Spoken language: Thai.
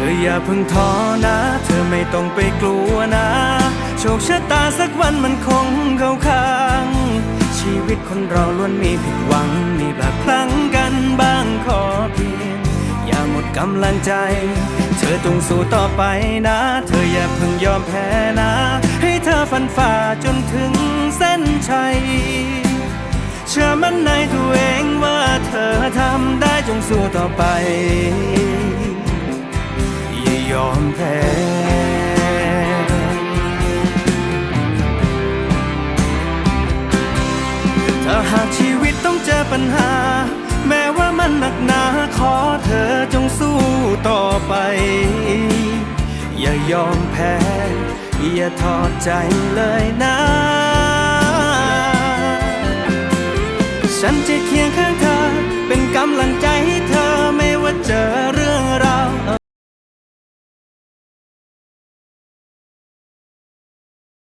ธออย่าเพิ่งท้อนะ เธอไม่ต้องไปกลัวนะ โชคชะตาสักวันมันคงเข้าข้าง ชีวิตคนเราล้วนมีผิดหวัง มีพลาดพลั้งกันบ้างขอเพียง อย่าหมดกำลังใจ เธอต้องสู้ต่อไปนะ เธออย่าเพิ่งยอมแพ้นะ ให้เธอฟันฝ่าจนถึงเส้นชัย เชื่อมั่นในตัวเองว่าเธอทำได้จงสู้ต่อไป ยอมแพ้ถ้าหากชีวิตต้องเจอปัญหา แม้ว่ามันหนักหนาขอเธอจงสู้ต่อไป อย่ายอมแพ้ อย่าทอดใจเลยนะ ฉันจะเคียงข้างเธอเป็นกำลังใจ